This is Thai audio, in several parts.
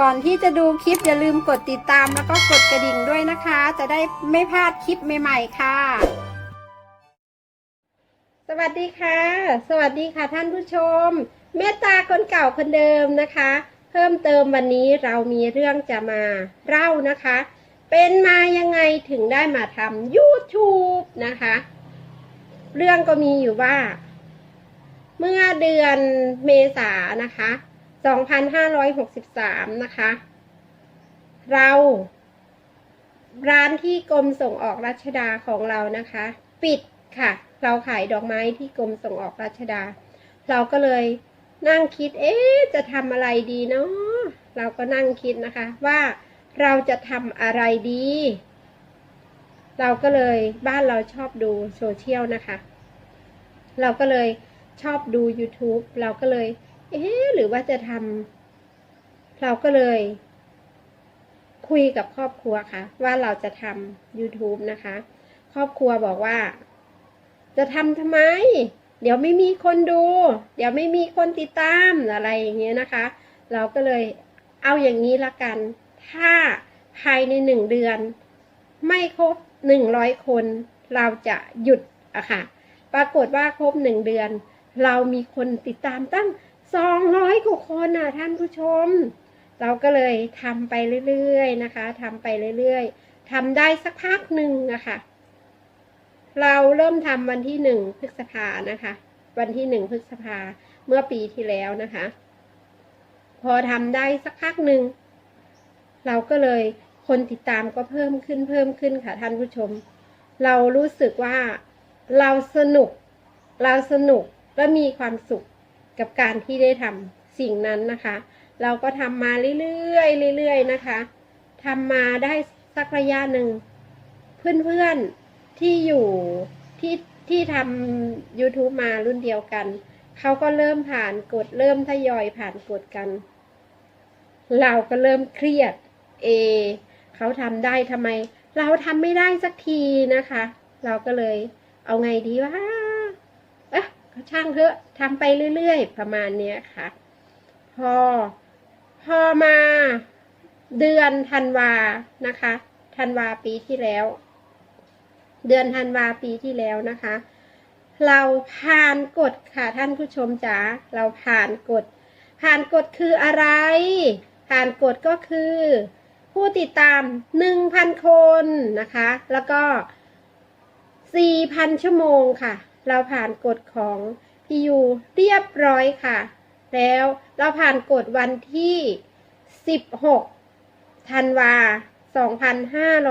ก่อนที่จะดูคลิปอย่าลืมกดติดตามแล้วก็กดกระดิ่งด้วยนะคะ จะได้ไม่พลาดคลิปใหม่ๆค่ะ สวัสดีค่ะ สวัสดีค่ะท่านผู้ชม เมตตาคนเก่าคนเดิมนะคะ เพิ่มเติมวันนี้เรามีเรื่องจะมาเล่านะคะ เป็นมายังไงถึงได้มาทำ YouTube นะคะ เรื่องก็มีอยู่ว่า เมื่อเดือนเมษานะคะ 2563 นะคะ เราร้านที่กรมส่งออกรัชดาของเรานะคะ ปิดค่ะ เราขายดอกไม้ที่กรมส่งออกรัชดา เราก็เลยนั่งคิด เอ๊ะ จะทำอะไรดีเนาะเราก็นั่งคิดนะคะว่าเราจะทำอะไรดี เราก็เลยบ้านเราชอบดูโซเชียลนะคะ เราก็เลยชอบดู YouTube เราก็เลย เอ๊ะหรือว่าจะทำเราก็เลย คุยกับครอบครัวค่ะ ว่าเราจะทำ YouTube นะคะ ครอบครัวบอกว่า จะทำทำไม เดี๋ยวไม่มีคนดู เดี๋ยวไม่มีคนติดตามอะไรอย่างเงี้ยนะคะ เราก็เลยเอาอย่างนี้ละกัน ถ้าภายในหนึ่งเดือน ไม่ครบหนึ่งร้อยคน เราจะหยุดอะค่ะ ปรากฏว่าครบหนึ่งเดือน เรามีคนติดตามตั้ง สองร้อยกว่าคนน่ะท่านผู้ชม เราก็เลยทำไปเรื่อยๆนะคะทำไปเรื่อยๆทำได้สักพักหนึ่งนะคะ เราเริ่มทำวันที่หนึ่งพฤษภานะคะ วันที่หนึ่งพฤษภาเมื่อปีที่แล้วนะคะ พอทำได้สักพักหนึ่งเราก็เลยคนติดตามก็เพิ่มขึ้นเพิ่มขึ้นค่ะท่านผู้ชม เรารู้สึกว่าเราสนุก เราสนุกและมีความสุข กับการที่ได้ทำสิ่งนั้นนะคะ เราก็ทำมาเรื่อยๆเรื่อยๆนะคะทำมาได้สักระยะหนึ่ง เพื่อนๆที่อยู่ที่ที่ทำ YouTube มารุ่นเดียวกัน เขาก็เริ่มผ่านกฎเริ่มทยอยผ่านกฎกัน เราก็เริ่มเครียด เอ เขาทำได้ทำไม เราทำไม่ได้สักทีนะคะ เราก็เลยเอาไงดีวะ ช่างเถอะทำไปเรื่อยๆ ประมาณเนี้ยค่ะ พอ พอมาเดือนธันวานะคะธันวาปีที่แล้ว เดือนธันวาปีที่แล้วนะคะ เราผ่านกฎค่ะท่านผู้ชมจ๋าเราผ่านกฎ ผ่านกฎคืออะไร ผ่านกฎก็คือ ผู้ติดตาม1,000คนนะคะ แล้วก็4,000ชั่วโมงค่ะ เราผ่านกฎของพี่ยูเรียบร้อยค่ะ แล้วเราผ่านกฎวันที่ 16 ธันวา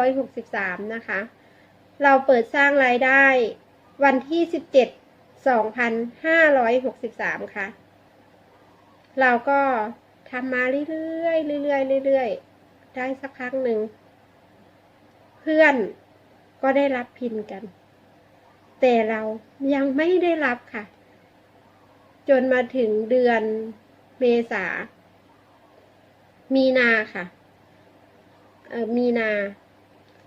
2563 นะคะ เราเปิดสร้างรายได้วันที่ 17 2563 ค่ะ เราก็ทำมาเรื่อยๆเรื่อยๆเรื่อยๆ ได้สักพักหนึ่ง เพื่อนก็ได้รับพินกัน แต่เรายังไม่ได้รับค่ะ จนมาถึงเดือนเมษา มีนาค่ะเออมีนา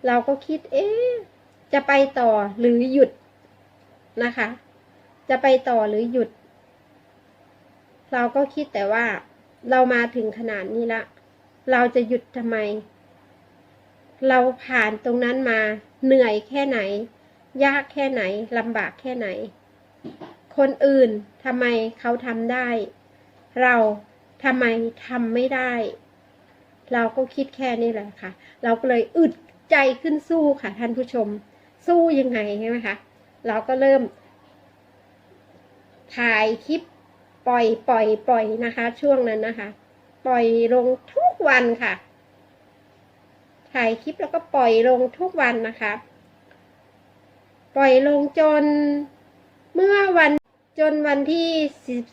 เราก็คิด เอ๊ะ จะไปต่อหรือหยุดนะคะ จะไปต่อหรือหยุด เราก็คิดแต่ว่า เรามาถึงขนาดนี้ละ เราจะหยุดทำไม เราผ่านตรงนั้นมาเหนื่อยแค่ไหน ยากแค่ไหนลำบากแค่ไหน คนอื่นทำไมเขาทำได้ เราทำไมทำไม่ได้ เราก็คิดแค่นี้แหละค่ะ เราก็เลยอึดใจขึ้นสู้ค่ะท่านผู้ชม สู้ยังไงใช่ไหมคะเราก็เริ่ม ถ่ายคลิปปล่อยปล่อยปล่อยนะคะ ช่วงนั้นนะคะ ปล่อยลงทุกวันค่ะ ถ่ายคลิปแล้วก็ปล่อยลงทุกวันนะคะ ปล่อยลงจนเมื่อวันจนวันที่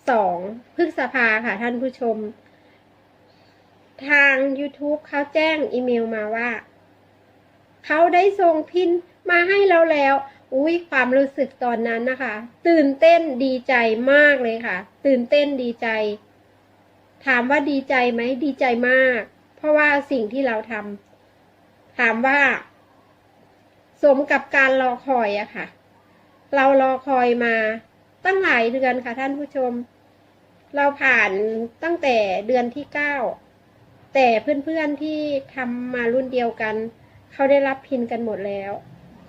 12 พฤษภาค่ะท่านผู้ชม ทาง YouTube เขาแจ้งอีเมลมาว่า เขาได้ส่งพินมาให้เราแล้ว อุ้ยความรู้สึกตอนนั้นนะคะ ตื่นเต้นดีใจมากเลยค่ะ ตื่นเต้นดีใจ ถามว่าดีใจไหมดีใจมาก เพราะว่าสิ่งที่เราทำถามว่า สมกับการรอคอยอะค่ะ เรารอคอยมาตั้งหลายเดือนค่ะท่านผู้ชม เราผ่านตั้งแต่เดือนที่เก้าแต่เพื่อนๆที่ทำมารุ่นเดียวกัน เขาได้รับพินกันหมดแล้ว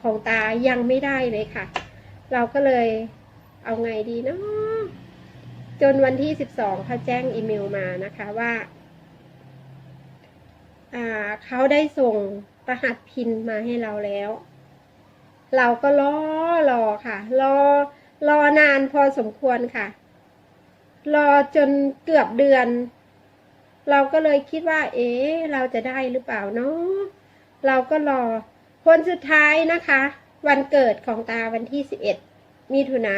ของตายังไม่ได้เลยค่ะ เราก็เลยเอาไงดีเนาะจนวันที่สิบสองเขาแจ้งอีเมลมานะคะว่าอ่าเขาได้ส่งรหัสพินมาให้เราแล้ว เราก็รอรอค่ะ รอรอนานพอสมควรค่ะ รอจนเกือบเดือน เราก็เลยคิดว่า เอ๊ะเราจะได้หรือเปล่าเนาะเราก็รอคนสุดท้ายนะคะ วันเกิดของตาวันที่สิบเอ็ดมิถุนา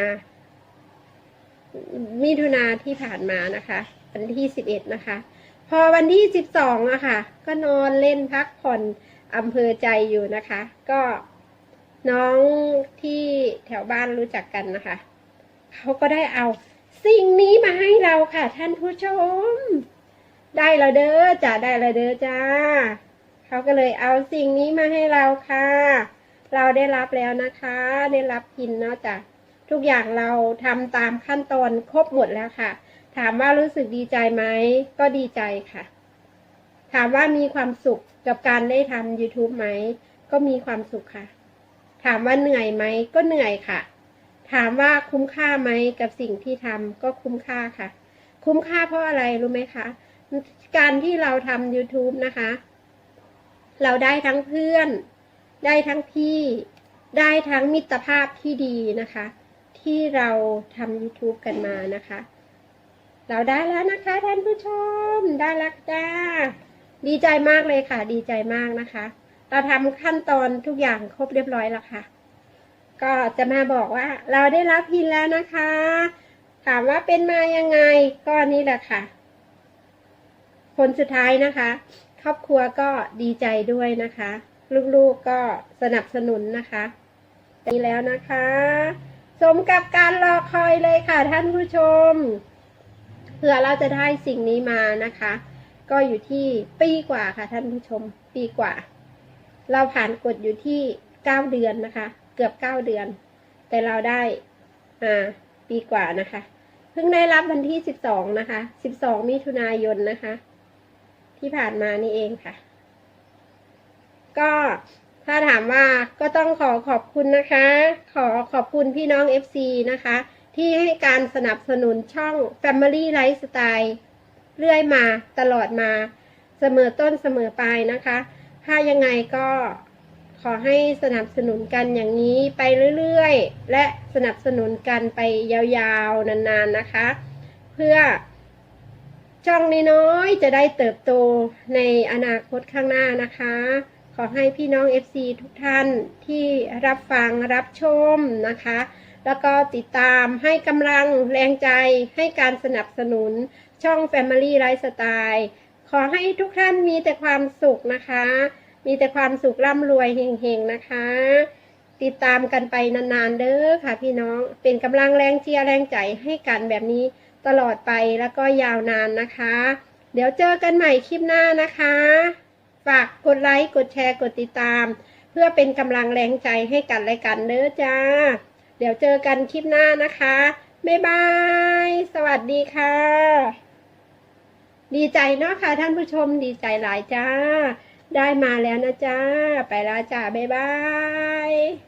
มิถุนาที่ผ่านมานะคะ วันที่สิบเอ็ดนะคะ พอวันที่สิบสองอะค่ะ ก็นอนเล่นพักผ่อนอำเภอใจอยู่นะคะ ก็ น้องที่แถวบ้านรู้จักกันนะคะ เขาก็ได้เอาสิ่งนี้มาให้เราค่ะ ท่านผู้ชม ได้และเด้อจ้าได้และเด้อจ้าเขาก็เลยเอาสิ่งนี้มาให้เราค่ะ เราได้รับแล้วนะคะ ได้รับพินเนาะจ้ะทุกอย่างเราทำตามขั้นตอนครบหมดแล้วค่ะ ถามว่ารู้สึกดีใจไหมก็ดีใจค่ะ ถามว่ามีความสุขกับการได้ทำ YouTube ไหม ก็มีความสุขค่ะ ถามว่าเหนื่อยไหมก็เหนื่อยค่ะ ถามว่าคุ้มค่าไหมกับสิ่งที่ทำก็คุ้มค่าค่ะ คุ้มค่าเพราะอะไรรู้ไหมคะ การที่เราทำ YouTube นะคะ เราได้ทั้งเพื่อน ได้ทั้งพี่ ได้ทั้งมิตรภาพที่ดีนะคะ ที่เราทำ YouTube กันมานะคะ เราได้แล้วนะคะท่านผู้ชม ได้แล้วจ้าดีใจมากเลยค่ะ ดีใจมากนะคะ เราทำขั้นตอนทุกอย่างครบเรียบร้อยแล้วค่ะ ก็จะมาบอกว่าเราได้รับพินแล้วนะคะ ถามว่าเป็นมายังไงก็นี่แหละค่ะ ผลสุดท้ายนะคะ ครอบครัวก็ดีใจด้วยนะคะ ลูกๆก็สนับสนุนนะคะนี่แล้วนะคะ สมกับการรอคอยเลยค่ะท่านผู้ชมเพื่อเราจะได้สิ่งนี้มานะคะ ก็อยู่ที่ปีกว่าค่ะท่านผู้ชม ปีกว่า เราผ่านกฎอยู่ที่เก้าเดือนนะคะ เกือบเก้าเดือน แต่เราได้อ่าปีกว่านะคะ เพิ่งได้รับวันที่สิบสองนะคะสิบสองมิถุนายนนะคะ ที่ผ่านมานี่เองค่ะ ก็ถ้าถามว่าก็ต้องขอขอบคุณนะคะ ขอขอบคุณพี่น้อง FC นะคะ ที่ให้การสนับสนุนช่อง Family Lifestyle เรื่อยมาตลอดมาเสมอต้นเสมอปลายนะคะ ถ้ายังไงก็ขอให้สนับสนุนกันอย่างนี้ไปเรื่อยๆ และสนับสนุนกันไปยาวๆ นานๆนะคะ เพื่อช่องน้อยๆจะได้เติบโตในอนาคตข้างหน้านะคะ ขอให้พี่น้อง FC ทุกท่านที่รับฟังรับชมนะคะ แล้วก็ติดตามให้กำลังแรงใจให้การสนับสนุนช่อง Family Lifestyle ขอให้ทุกท่านมีแต่ความสุขนะคะ มีแต่ความสุขร่ำรวยเฮงๆนะคะ ติดตามกันไปนานๆเด้อค่ะพี่น้องเป็นกำลังแรงเชียร์แรงใจให้กันแบบนี้ตลอดไปแล้วก็ยาวนานนะคะ เดี๋ยวเจอกันใหม่คลิปหน้านะคะ ฝากกดไลค์กดแชร์กดติดตาม เพื่อเป็นกำลังแรงใจให้กันและกันเด้อจ้า เดี๋ยวเจอกันคลิปหน้านะคะบ๊ายบาย สวัสดีค่ะ ดีใจเนาะค่ะท่านผู้ชมดีใจหลายจ้า ได้มาแล้วนะจ้า ไปแล้วจ้า บ๊ายบาย